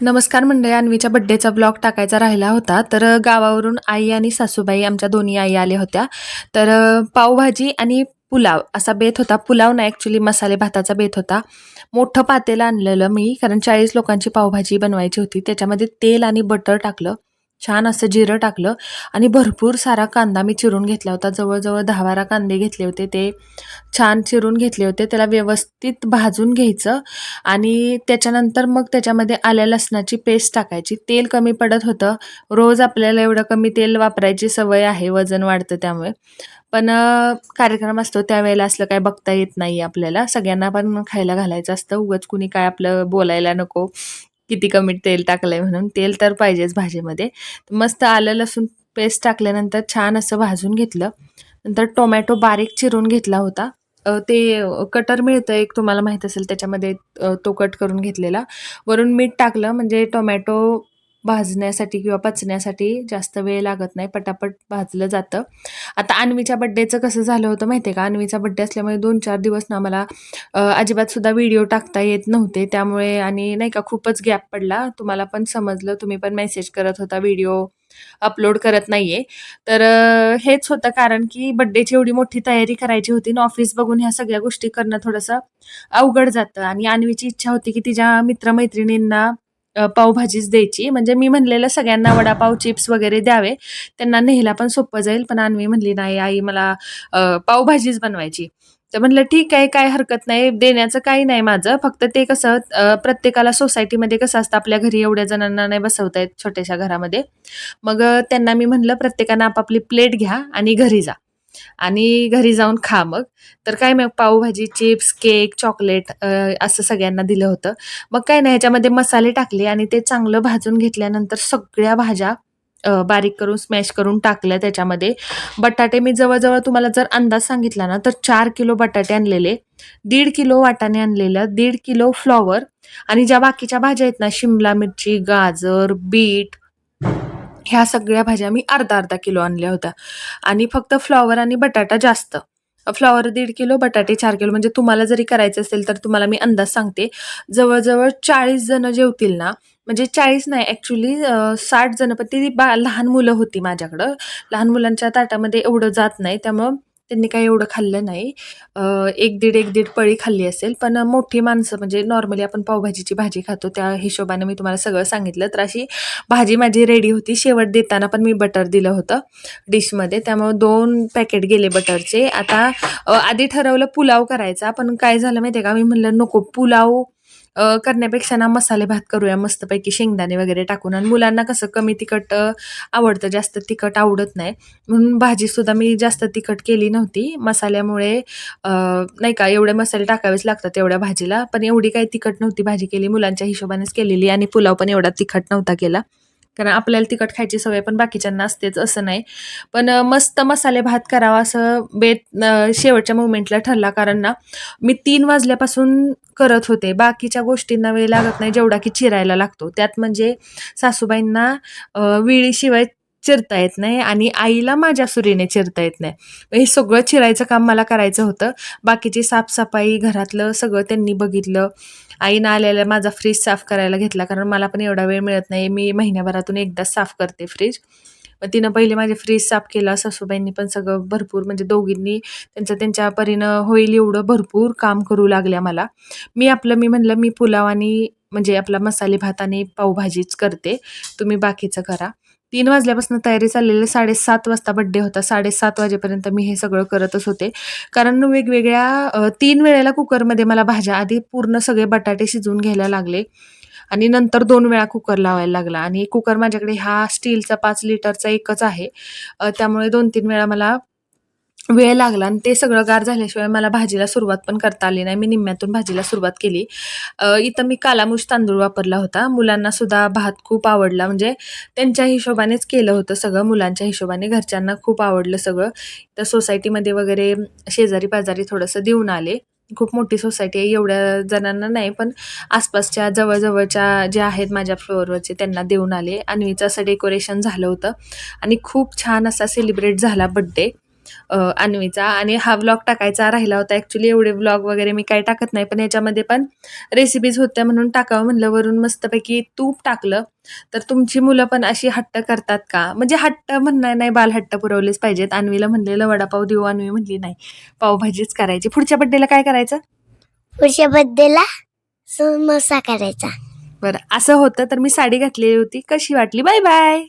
नमस्कार मंडळी अन्वीच्या बड्डेचा ब्लॉग टाकायचा राहिला होता. तर गावावरून आई आणि सासूबाई आमच्या दोन्ही आई आल्या होत्या. तर पावभाजी आणि पुलाव असा बेत होता. पुलाव ना ॲक्च्युली मसाले भाताचा बेत होता. मोठं पातेलं आणलेलं मी कारण चाळीस लोकांची पावभाजी बनवायची होती. त्याच्यामध्ये तेल आणि बटर टाकलं. छान असं जिरं टाकलं आणि भरपूर सारा कांदा मी चिरून घेतला होता. जवळजवळ दहा बारा कांदे घेतले होते. ते छान चिरून घेतले होते. त्याला व्यवस्थित भाजून घ्यायचं आणि त्याच्यानंतर मग त्याच्यामध्ये आल्या लसणाची पेस्ट टाकायची. तेल कमी पडत होतं. रोज आपल्याला एवढं कमी तेल वापरायची सवय आहे. वजन वाढतं त्यामुळे. पण कार्यक्रम असतो. त्यावेळेला असलं काय बघता येत नाही आपल्याला. सगळ्यांना पण खायला घालायचं असतं. उगाच कुणी काय आपलं बोलायला नको. किती कमी तेल टाकलंय म्हणून. तेल तर पाहिजेच भाजीमध्ये. मस्त आलं लसूण पेस्ट टाकल्यानंतर छान असं भाजून घेतलं. नंतर टोमॅटो बारीक चिरून घेतला होता. ते कटर मिळतं एक तुम्हाला माहीत असेल त्याच्यामध्ये तो कट करून घेतलेला. वरून मीठ टाकलं म्हणजे टोमॅटो भाजण्यासाठी किंवा पचण्यासाठी जास्त वेळ लागत नाही पटापट भाजलं जातं. आता अन्वीच्या बड्डेचं कसं झालं होतं माहिती आहे का? अन्वीचा बड्डे असल्यामुळे दोन चार दिवस ना मला अजिबात सुद्धा व्हिडिओ टाकता येत नव्हते. त्यामुळे आणि नाही का खूपच गॅप पडला. तुम्हाला पण समजलं तुम्ही पण मेसेज करत होता व्हिडिओ अपलोड करत नाहीये. तर हेच होतं कारण की बड्डेची एवढी मोठी तयारी करायची होती आणि ऑफिस बघून ह्या सगळ्या गोष्टी करणं थोडंसं अवघड जातं. आणि अन्वीची इच्छा होती की तिच्या मित्रमैत्रिणींना पावभाजीच द्यायची. म्हणजे मी म्हणलेलं सगळ्यांना वडापाव चिप्स वगैरे द्यावे. त्यांना न्यायला पण सोपं जाईल पण अन्वी म्हणली नाही आई मला पावभाजीच बनवायची. तर म्हणलं ठीक आहे काय हरकत नाही. देण्याचं काही नाही माझं. फक्त ते कसं प्रत्येकाला सोसायटीमध्ये कसं असतं आपल्या घरी एवढ्या जणांना नाही बसवता येत छोट्याशा घरामध्ये. मग त्यांना मी म्हणलं प्रत्येकानं आपापली प्लेट घ्या आणि घरी जा. आणि घरी जाऊन खा मग. तर काय मग पावभाजी चिप्स केक चॉकलेट असं सगळ्यांना दिलं होतं. मग काय नाही ह्याच्यामध्ये मसाले टाकले आणि ते चांगलं भाजून घेतल्यानंतर सगळ्या भाज्या बारीक करून स्मॅश करून टाकल्या त्याच्यामध्ये. बटाटे मी जवळजवळ तुम्हाला जर अंदाज सांगितला ना तर चार किलो बटाटे आणलेले दीड किलो वाटाणे आणलेलं दीड किलो फ्लॉवर आणि ज्या बाकीच्या भाज्या आहेत ना शिमला मिरची गाजर बीट ह्या सगळ्या भाज्या मी अर्धा अर्धा किलो आणल्या होत्या. आणि फक्त फ्लॉवर आणि बटाटा जास्त. फ्लॉवर दीड किलो बटाटे चार किलो म्हणजे तुम्हाला जरी करायचं असेल तर तुम्हाला मी अंदाज सांगते. जवळजवळ चाळीस जण जेवतील ना म्हणजे चाळीस नाही ॲक्च्युली साठ जण पण ती बा लहान मुलं होती माझ्याकडं. लहान मुलांच्या ताटामध्ये एवढं जात नाही त्यामुळं त्यांनी काही एवढं खाल्लं नाही. एक दीड एक दीड पळी खाल्ली असेल पण मोठी माणसं म्हणजे नॉर्मली आपण पावभाजीची भाजी खातो त्या हिशोबाने मी तुम्हाला सगळं सांगितलं. तर अशी भाजी माझी रेडी होती. शेवट देताना पण मी बटर दिलं होतं डिशमध्ये त्यामुळे दोन पॅकेट गेले बटरचे आता आधी ठरवलं पुलाव करायचा पण काय झालं माहिती आहे का? मी म्हणलं नको पुलाव अ, करण्यापेक्षा ना मसाले भात करूया मस्तपैकी शेंगदाणे वगैरे टाकून. आणि मुलांना कसं कमी तिखट अ, आवडतं जास्त तिखट आवडत नाही. म्हणून भाजीसुद्धा मी जास्त तिखट केली नव्हती. मसाल्यामुळे अ, नाही का एवढे मसाले टाकावेच लागतात एवढ्या भाजीला. पण एवढी काही तिखट नव्हती भाजी केली. मुलांच्या हिशोबानेच केलेली आणि पुलाव पण एवढा तिखट नव्हता केला. कारण आपल्याला तिखट खायची सवय पण बाकीच्यांना असतेच असं नाही. पण मस्त मसाले भात करावा असं बेत शेवटच्या मोमेंटला ठरला. कारण ना मी तीन वाजल्यापासून करत होते. बाकीच्या गोष्टींना वेळ लागत नाही जेवढा की चिरायला लागतो. त्यात म्हणजे सासूबाईंना विळीशिवाय चिरता येत नाही आणि आईला माझ्या सुरीने चिरता येत नाही. हे सगळं चिरायचं काम मला करायचं होतं. बाकीची साफसफाई घरातलं सगळं त्यांनी बघितलं. आईनं आलेला माझा फ्रीज साफ करायला घेतला कारण मला पण एवढा वेळ मिळत नाही. मी महिन्याभरातून एकदाच साफ करते फ्रीज मग तिनं पहिले माझे फ्रीज साफ केला. सासूबाईंनी पण सगळं भरपूर म्हणजे दोघींनी त्यांचं त्यांच्या परीनं होईल एवढं भरपूर काम करू लागल्या मला. मी आपलं मी म्हणलं मी पुलाव आणि म्हणजे आपला मसाले भात आणि पावभाजीच करते. तुम्ही बाकीचं करा. तीन वाजल्यापासून तयारी चाललेली साडेसात वाजता बड्डे होता. साडेसात वाजेपर्यंत मी हे सगळं करतच होते. कारण वेगवेगळ्या तीन वेळेला कुकरमध्ये मला भाज्या आधी पूर्ण सगळे बटाटे शिजवून घ्यायला लागले. आणि नंतर दोन वेळा कुकर लावायला लागला. आणि कुकर माझ्याकडे हा स्टीलचा पाच लिटरचा एकच आहे. त्यामुळे दोन तीन वेळा मला वेळ लागला आणि ते सगळं गार झाल्याशिवाय मला भाजीला सुरुवात पण करता आली नाही. मी निम्म्यातून भाजीला सुरुवात केली. इथं मी कालामुश तांदूळ वापरला होता. मुलांना सुद्धा भात खूप आवडला. म्हणजे त्यांच्या हिशोबानेच केलं होतं सगळं. मुलांच्या हिशोबाने घरच्यांना खूप आवडलं सगळं. तर सोसायटीमध्ये वगैरे शेजारी पाजारी थोडंसं देऊन आले. खूप मोठी सोसायटी आहे. एवढ्या जणांना नाही पण आसपासच्या जवळजवळच्या ज्या आहेत माझ्या फ्लोअरवरचे त्यांना देऊन आले. अन्वीचं असं डेकोरेशन झालं होतं. आणि खूप छान असा सेलिब्रेट झाला बड्डे अन्वीचा आणि हा व्लॉग टाकायचा राहिला होता. ॲक्च्युली एवढे व्लॉग वगैरे मी काही टाकत नाही पण याच्यामध्ये पण रेसिपीज होत्या म्हणून टाकावं म्हणलं. वरून मस्तपैकी तूप टाकलं. तर तुमची मुलं पण अशी हट्ट करतात का? म्हणजे हट्ट म्हणणार नाही बालहट्ट पुरवलेच पाहिजेत. अन्वीला म्हणलेलं वडापाव देऊ. अन्वी म्हणली नाही पावभाजीच करायची. पुढच्या बड्डेला काय करायचं? पुढच्या बर्थडेला समोसा करायचा. बरं असं होतं तर मी साडी घातलेली होती. कशी वाटली? Bye bye